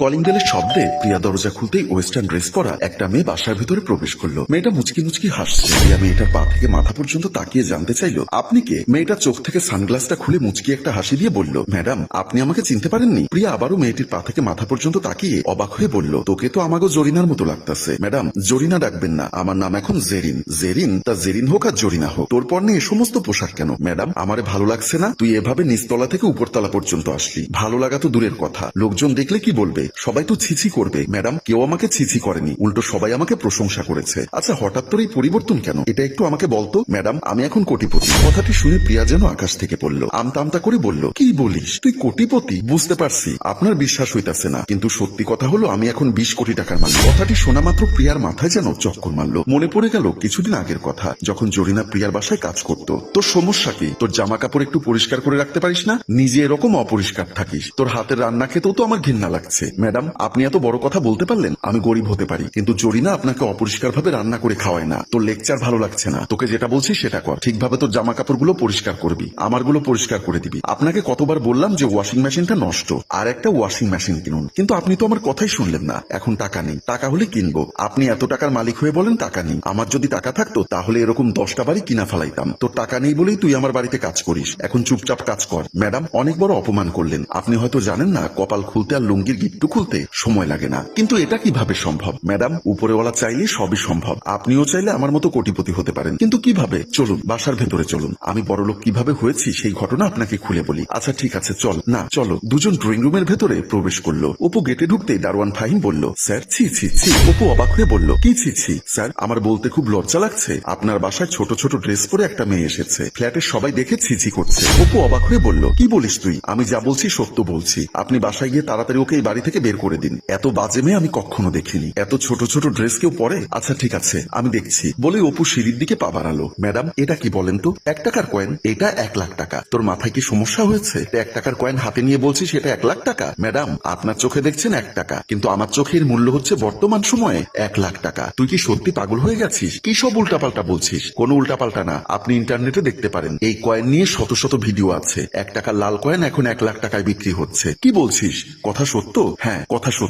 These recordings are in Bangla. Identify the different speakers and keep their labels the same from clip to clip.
Speaker 1: কলিং বেলের শব্দে প্রিয়া দরজা খুলতেই ওয়েস্টার্ন ড্রেস পরা একটা মেয়ে বাসার ভিতরে প্রবেশ করল। মেয়েটা মুচকি মুচকি হাসছে। প্রিয়া মেয়েটার পা থেকে মাথা পর্যন্ত তাকিয়ে জানতে চাইলো, আপনি কে? মেয়েটা চোখ থেকে সানগ্লাসটা খুলে মুচকি একটা হাসি দিয়ে বলল, ম্যাডাম, আপনি আমাকে চিনতে পারেননি? প্রিয়া আবারও মেয়েটির পা থেকে মাথা পর্যন্ত তাকিয়ে অবাক হয়ে বলল, তোকে তো আমাকে জরিনার মতো লাগতাছে। ম্যাডাম, জরিনা ডাকবেন না। আমার নাম এখন জেরিন। জেরিন, তা জেরিন হোক আর জরিনা হোক। তোর পর নিয়ে সমস্ত পোশাক কেন? ম্যাডাম, আমারে ভালো লাগছে না? তুই এভাবে নিচতলা থেকে উপরতলা পর্যন্ত আসলি। ভালো লাগা তো দূরের কথা। লোকজন দেখলে কি বলবে? সবাই তো ছিছি করবে। ম্যাডাম, কেউ আমাকে ছিছি করেনি। উল্টো সবাই আমাকে প্রশংসা করেছে। আচ্ছা হঠাৎ তোর এই পরিবর্তন কেন? এটা একটু আমাকে বলতো? ম্যাডাম, আমি এখন কোটিপতি। কথাটি শুনে প্রিয়া যেন আকাশ থেকে পড়ল। আমতা আমতা করে বলল, কি বলিস? তুই কোটিপতি? বুঝতে পারছি। আপনার বিশ্বাস হইতাছে না। কিন্তু সত্যি কথা হলো, আমি এখন বিশ কোটি টাকার মালিক। কথাটি শোনা মাত্র প্রিয়ার মাথায় যেন চক্কর মারলো। মনে পড়ে গেল কিছুদিন আগের কথা, যখন জরিনা প্রিয়ার বাসায় কাজ করত। তোর সমস্যা কি? তোর জামা কাপড় একটু পরিষ্কার করে রাখতে পারিস না? নিজে এরকম অপরিষ্কার থাকিস। তোর হাতের রান্না খেতেও তো আমার ঘৃণা লাগছে। ম্যাডাম, আপনি এত বড় কথা বলতে পারলেন, আমি গরিব হতে পারি। কিন্তু জরিনা আপনাকে অপরিষ্কার ভাবে রান্না করে খাওয়ায় না। তোর লেকচার ভালো লাগছে না। তোকে যেটা বলছি সেটা কর। ঠিকভাবে তোর জামা কাপড়গুলো পরিষ্কার করবি। আমারগুলো পরিষ্কার করে দিবি। আপনাকে কতবার বললাম যে ওয়াশিং মেশিনটা নষ্ট। আর একটা ওয়াশিং মেশিন কিনুন। কিন্তু আপনি তো আমার কথাই শুনলেন না। এখন টাকা নেই। টাকা হলে কিনবো। আপনি এত টাকার মালিক হয়ে বলেন, টাকা নেই। আমার যদি টাকা থাকতো, তাহলে এরকম দশটা বাড়ি কিনা ফেলাইতাম। তোর টাকা নেই বলেই তুই আমার বাড়িতে কাজ করিস। এখন চুপচাপ কাজ কর। ম্যাডাম, অনেক বড় অপমান করলেন। আপনি হয়তো জানেন না, কপাল খুলতে আর লুঙ্গির গিট্টু খুলতে সময় লাগে না। কিন্তু এটা কীভাবে সম্ভব? ম্যাডাম, উপরেওয়ালা চাইলে সবই সম্ভব। আপনিও চাইলে আমার মতো কোটিপতি হতে পারেন। কিন্তু কীভাবে? চলুন, বাসার ভেতরে চলুন। আমি বড়লোক কীভাবে হয়েছি সেই ঘটনা আপনাকে খুলে বলি। আচ্ছা ঠিক আছে, চল। না, চলো। দুজন ড্রয়িং রুমের ভেতরে প্রবেশ করল। অপু গেটে ঢুকতেই দারোয়ান ফাহিম বলল, স্যার, ছি ছি ছি। অপু অবাক হয়ে বলল, কি ছি ছি? স্যার, আমার বলতে খুব লজ্জা লাগছে। আপনার বাসায় ছোট ছোট ড্রেস পরে একটা মেয়ে এসেছে। ফ্ল্যাটের সবাই দেখে ছি ছি করছে। অপু অবাক হয়ে বলল, কি বলিস তুই? আমি যা বলছি সত্য বলছি। আপনি বাসায় গিয়ে তাড়াতাড়ি ওকে এই বাড়ি থেকে বের করে দিন। এত বাজে মেয়ে আমি কখনো দেখিনি। এত ছোট ছোট ড্রেস কেউ পরে? আচ্ছা ঠিক আছে, আমি দেখছি। বলে অপু সিঁড়ির দিকে পা বাড়ালো। ম্যাডাম, এটা কি বলেন তো? এক টাকার কয়েন? এটা এক লাখ টাকা। তোর মাথায় কি সমস্যা হয়েছে? এক টাকার কয়েন হাতে নিয়ে বলছিস এটা এক লাখ টাকা। ম্যাডাম, আপনার চোখে দেখছেন এক টাকা। কিন্তু আমার চোখের মূল্য হচ্ছে বর্তমান সময়ে এক লাখ টাকা। তুই কি সত্যি পাগল হয়ে গেছিস? কি সব উল্টাপাল্টা বলছিস? কোনো উল্টাপাল্টা না। আপনি ইন্টারনেটে দেখতে পারেন। এই কয়েন নিয়ে শত শত ভিডিও আছে। এক টাকার লাল কয়েন এখন এক লাখ টাকায় বিক্রি হচ্ছে। কি বলছিস? কথা সত্য? হ্যাঁ কথা সত্য।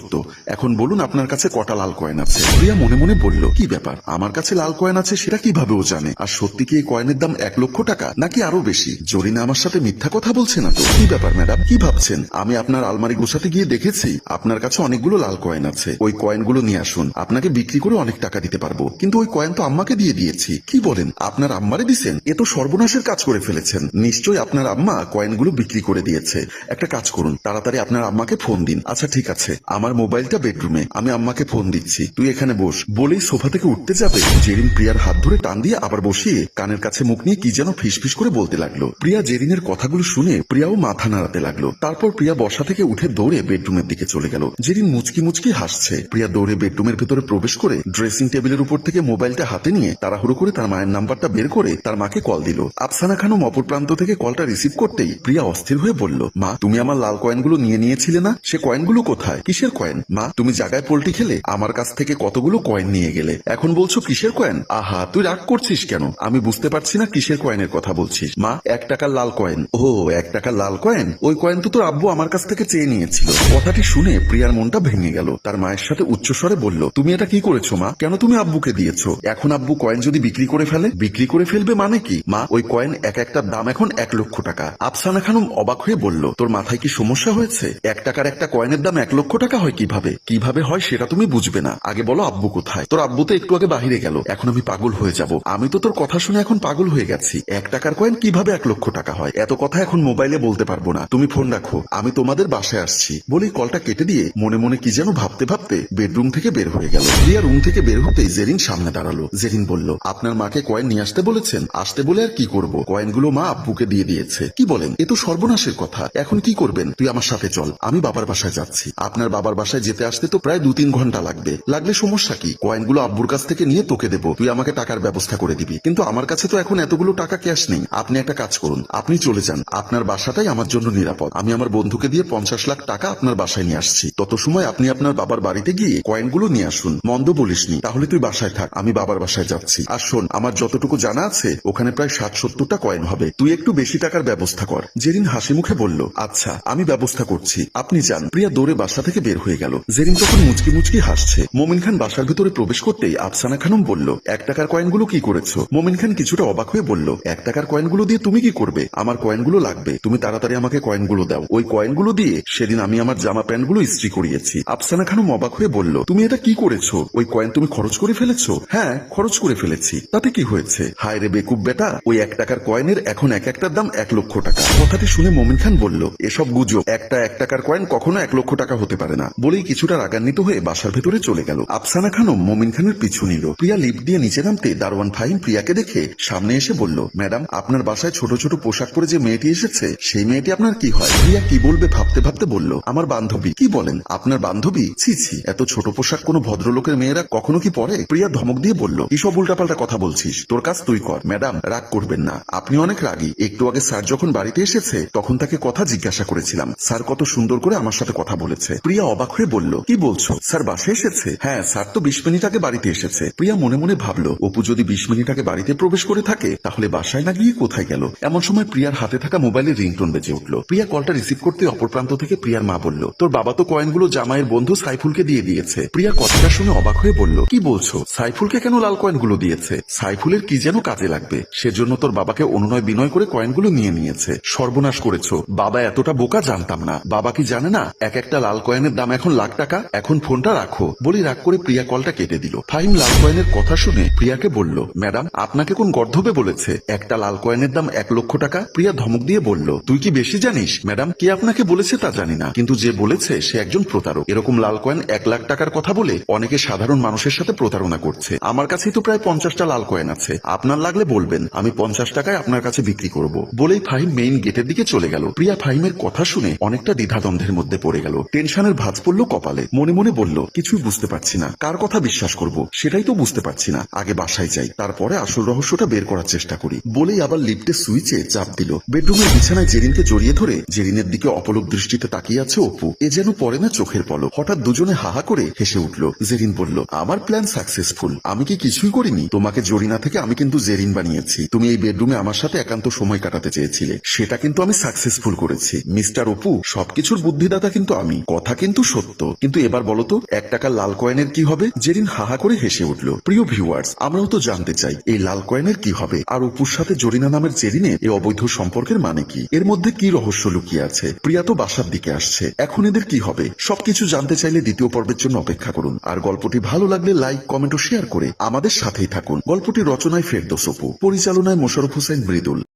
Speaker 1: এখন বলুন আপনার কাছে কটা লাল কয়েন আছে। প্রিয়া মনে মনে বলল, কি ব্যাপার? আমার কাছে লাল কয়েন আছে সেটা কীভাবে ও জানে? আর সত্যি কি এই কয়েনের দাম এক লক্ষ টাকা? নাকি আরও বেশি? জরিনা আমার সাথে মিথ্যা কথা বলছে না তো? কি ব্যাপার ম্যাডাম কি ভাবছেন? আমি আপনার আলমারি গোছাতে গিয়ে দেখেছি, আপনার কাছে অনেকগুলো লাল কয়েন আছে। ওই কয়েনগুলো নিয়ে আসুন। আপনাকে বিক্রি করে অনেক টাকা দিতে পারব। কিন্তু ওই কয়েন তো আম্মাকে দিয়ে দিয়েছি। কি বলেন? আপনার আম্মারে দিছেন? এ তো সর্বনাশের কাজ করে ফেলেছেন। নিশ্চয়ই আপনার আম্মা কয়েনগুলো বিক্রি করে দিয়েছে। একটা কাজ করুন, তাড়াতাড়ি আপনার আম্মাকে ফোন দিন। আচ্ছা ঠিক আছে। আমার মোবাইলটা বেডরুমে। আমি আম্মাকে ফোন দিচ্ছি। তুই এখানে বস। বলেই সোফা থেকে উঠতে যাবে। জেরিন প্রিয়ার হাত ধরে টান দিয়ে আবার বসিয়ে কানের কাছে মুখ নিয়ে কি যেন ফিসফিস করে বলতে লাগল। প্রিয়া জেরিনের কথাগুলো শুনে প্রিয়াও মাথা নাড়াতে লাগল। তারপর প্রিয়া বসা থেকে উঠে দৌড়ে বেডরুমের দিকে চলে গেল। জেরিন মুচকি মুচকি হাসছে। প্রিয়া দৌড়ে বেডরুমের ভেতরে প্রবেশ করে ড্রেসিং টেবিলের উপর থেকে মোবাইলটা হাতে নিয়ে তাড়াহুড়ো করে তার মায়ের নাম্বারটা বের করে তার মাকে কল দিল। আফসানা খানম অপর প্রান্ত থেকে কলটা রিসিভ করতেই প্রিয়া অস্থির হয়ে বলল, মা, তুমি আমার লাল কয়েনগুলো নিয়ে নিয়েছিলে না? সে কয়েনগুলো কোথায়? কিসের কয়েন মা, তুমি জায়গায় পোল্টি খেলে? আমার কাছ থেকে কতগুলো কয়েন নিয়ে গেলে? এখন বলছো কিসের কয়েন আহা, তুই রাগ করছিস কেন? আমি বুঝতে পারছি না কিসের কয়েনের কথা বলছিস। মা, এক টাকার লাল কয়েন ও এক টাকার লাল কয়েন ওই কয়েন তো তোর আব্বু আমার কাছ থেকে চেয়ে নিয়েছিল। কথাটি শুনে প্রিয়ার মনটা ভেঙে গেল। তার মায়ের সাথে উচ্চস্বরে বলল, তুমি এটা কি করেছ, মা? কেন তুমি আব্বুকে দিয়েছ? এখন আব্বু কয়েন যদি বিক্রি করে ফেলে? বিক্রি করে ফেলবে মানে কি? মা, ওই কয়েন এক একটার দাম এখন এক লক্ষ টাকা। আফসানা খানম অবাক হয়ে বলল, তোর মাথায় কি সমস্যা হয়েছে? এক টাকার একটা কয়েনের দাম এক লক্ষ টাকা হয় কীভাবে? কীভাবে হয় সেটা তুমি বুঝবে না। আগে বলো আব্বু কোথায়? তোর আব্বু তো একটু আগে বাহিরে গেল। এখন আমি পাগল হয়ে যাব। আমি তো তোর কথা শুনে এখন পাগল হয়ে গেছি। এক টাকার কয়েন কীভাবে এক লক্ষ টাকা হয়? এত কথা এখন মোবাইলে বলতে পারব না। তুমি ফোন রাখো। আমি তোমাদের বাসায় আসছি। বলেই কলটা কেটে দিয়ে মনে মনে কি যেন ভাবতে ভাবতে বেডরুম থেকে বের হয়ে গেল। প্রিয়া রুম থেকে বের হতেই জেরিন সামনে দাঁড়াল। জেরিন বলল, আপনার মাকে কয়েন নিয়ে আসতে বলেছেন? আসতে বলে আর কি করব? কয়েনগুলো মা আব্বুকে দিয়ে দিয়েছে। কি বলেন? এ তো সর্বনাশের কথা। এখন কি করবেন? তুই আমার সাথে চল। আমি বাবার বাসায় যাচ্ছি। আপনার বাবার বাসায় যেতে আসতে তো প্রায় দু তিন ঘণ্টা লাগবে। লাগলে সমস্যা কি? কয়েনগুলো আব্বুর কাছ থেকে নিয়ে তোকে দেবো। তুই আমাকে টাকার ব্যবস্থা করে দিবি। কিন্তু আমার কাছে তো এখন এতগুলো টাকা ক্যাশ নেই। আপনি একটা কাজ করুন। আপনি চলে যান। আপনার বাসাটাই আমার জন্য নিরাপদ। আমি আমার বন্ধুকে দিয়ে পঞ্চাশ লাখ টাকা আপনার বাসায় নিয়ে আসছি। তত সময় আপনি আপনার বাবার বাড়িতে গিয়ে কয়েনগুলো নিয়ে আসুন। মন্দ বলিসনি তাহলে তুই বাসায় থাক। আমি বাবার বাসায় যাচ্ছি। আর শোন, আমার যতটুকু জানা আছে, ওখানে প্রায় ষাট সত্তরটা কয়েন হবে। তুই একটু বেশি টাকার ব্যবস্থা কর। জেরিন হাসি মুখে বলল আচ্ছা আমি ব্যবস্থা করছি। আপনি যান। প্রিয়া দৌড়ে বাসা থেকে বের বের হয়ে গেল। জেরিন তখন মুচকি মুচকি হাসছে। মোমিন খান বাসার ভিতরে প্রবেশ করতেই আফসানা খানম বলল, এক টাকার কয়েনগুলো কি করেছ? মোমিন খান কিছুটা অবাক হয়ে বলল, এক টাকার কয়েনগুলো দিয়ে তুমি কি করবে? আমার কয়েনগুলো লাগবে। তুমি তাড়াতাড়ি আমাকে কয়েনগুলো দাও। ওই কয়েনগুলো দিয়ে সেদিন আমি আমার জামা প্যান্টগুলো ইস্ত্রি করিয়েছি। আফসানা খানম অবাক হয়ে বলল, তুমি এটা কি করেছ? ওই কয়েন তুমি খরচ করে ফেলেছো? হ্যাঁ খরচ করে ফেলেছি। তাতে কি হয়েছে? হায় রে বেকুব বেটা, ওই এক টাকার কয়েনের এখন এক একটার দাম এক লক্ষ টাকা। কথাটি শুনে মোমিন খান বলল, এসব গুজব, একটা এক টাকার কয়েন কখনো এক লক্ষ টাকা হতে পারে না। বলেই কিছুটা রাগান্বিত হয়ে বাসার ভেতরে চলে গেল। আফসানা খানম মোমিন খানের পিছু নিল। প্রিয়া লিফট দিয়ে নিচে নামতে দারোয়ান ফাহিম প্রিয়াকে দেখে সামনে এসে বলল, ম্যাডাম, আপনার বাসায় ছোট ছোট পোশাক পরে যে মেয়েটি এসেছে, সেই মেয়েটি আপনার কি হয়? প্রিয়া কি বলবে ভাবতে ভাবতে বলল, আমার বান্ধবী। কি বলেন? আপনার বান্ধবী? ছি ছি, এত ছোট পোশাক কোনো ভদ্রলোকের মেয়েরা কখনো কি পরে? প্রিয়া ধমক দিয়ে বলল কিসব উল্টাপাল্টা কথা বলছিস। তোর কাজ তুই কর। ম্যাডাম, রাগ করবেন না। আপনি অনেক রাগী। একটু আগে স্যার যখন বাড়িতে এসেছে, তখন তাকে কথা জিজ্ঞাসা করেছিলাম। স্যার কত সুন্দর করে আমার সাথে কথা বলেছে। প্রিয়া অবাক হয়ে বলল, কি বলছো? স্যার, বাসে এসেছে? হ্যাঁ স্যার তো বিশ মিনিট আগে বাড়িতে এসেছে। প্রিয়া মনে মনে ভাবলো, অপু যদি বিশ মিনিট আগে বাড়িতে প্রবেশ করে থাকে, তাহলে বাসায় না গিয়ে কোথায় গেল? এমন সময় প্রিয়ার হাতে থাকা মোবাইলের রিংটোন বেজে উঠল। প্রিয়া কলটা রিসিভ করতে অপর প্রান্ত থেকে প্রিয়ার মা বলল, তোর বাবা তো কয়েনগুলো জামাইয়ের বন্ধু সাইফুলকে দিয়ে দিয়েছে। প্রিয়া কথাটা শুনে অবাক হয়ে বলল, কি বলছো? সাইফুলকে কেন লাল কয়েনগুলো দিয়েছে? সাইফুলের কি যেন কাজে লাগবে? সেজন্য তোর বাবাকে অনুনয় বিনয় করে কয়েনগুলো নিয়ে নিয়েছে। সর্বনাশ করেছ। বাবা এতটা বোকা জানতাম না। বাবা কি জানে না, এক একটা লাল কয়েনের দাম এখন লাখ টাকা? এখন ফোনটা রাখো। বলি, রাগ করে প্রিয়া কলটা কেটে দিল। ফাইম লাল কয়েনের কথা শুনে প্রিয়াকে বলল, ম্যাডাম, আপনাকে কোন গর্ধবে বলেছে? একটা লাল কয়েনের দাম এক লক্ষ টাকা, প্রিয়া ধমক দিয়ে বলল, তুই কি বেশি জানিস? ম্যাডাম, কে আপনাকে বলেছে তা জানি না। কিন্তু যে বলেছে, সে একজন প্রতারক। এরকম লাল কয়েন এক লাখ টাকার কথা বলে অনেকে সাধারণ মানুষের সাথে প্রতারণা করছে। আমার কাছেই তো প্রায় পঞ্চাশটা লাল কয়েন আছে। আপনার লাগলে বলবেন, আমি পঞ্চাশ টাকায় আপনার কাছে বিক্রি করব। বলেই ফাহিম মেইন গেটের দিকে চলে গেল। প্রিয়া ফাহিমের কথা শুনে অনেকটা দ্বিধাদ্বন্দ্বের মধ্যে পড়ে গেল। টেনশনের ভাঁজ পড়ল কপালে। মনে মনে বলল, কিছুই বুঝতে পারছি না। কার কথা বিশ্বাস করব? সেটাই তো বুঝতে পারছি না। আগে বাসায় যাই, তারপরে আসল রহস্যটা বের করার চেষ্টা করি। বলেই আবার লিফটের সুইচে চাপ দিল। বেডরুমের বিছানায় জেরিনকে জড়িয়ে ধরে জেরিনের দিকে অপলক দৃষ্টিতে তাকিয়ে আছে অপু। এ যেন পড়ে না চোখের পলক। হঠাৎ দুজনে হাহা করে হেসে উঠল। জেরিন বলল, আমার প্ল্যান সাকসেসফুল। আমি কি কিছুই করিনি? তোমাকে জরিনা থেকে আমি কিন্তু জেরিন বানিয়েছি। তুমি এই বেডরুমে আমার সাথে একান্ত সময় কাটাতে চেয়েছিলে। সেটা কিন্তু আমি সাকসেসফুল করেছি। মিস্টার অপু, সবকিছুর বুদ্ধিদাতা কিন্তু আমি। কথা কিন্তু সত্য। কিন্তু এবার বলো তো এক টাকার লাল কয়েনের কি হবে? জেরিন হাহা করে হেসে উঠল। প্রিয় ভিউয়ার্স আমরাও তো জানতে চাই, এই লাল কয়েনের কি হবে? আর অপুর সাথে জরিনা নামের জেরিনের এই অবৈধ সম্পর্কের মানে কি? এর মধ্যে কি রহস্য লুকিয়ে আছে? প্রিয়া তো বাসার দিকে আসছে। এখন এদের কি হবে? সবকিছু জানতে চাইলে দ্বিতীয় পর্বের জন্য অপেক্ষা করুন। আর গল্পটি ভালো লাগলে লাইক কমেন্ট ও শেয়ার করে আমাদের সাথেই থাকুন। গল্পটি রচনায় ফেরদোস অপু, পরিচালনায় মোশারফ হোসেন মৃদুল।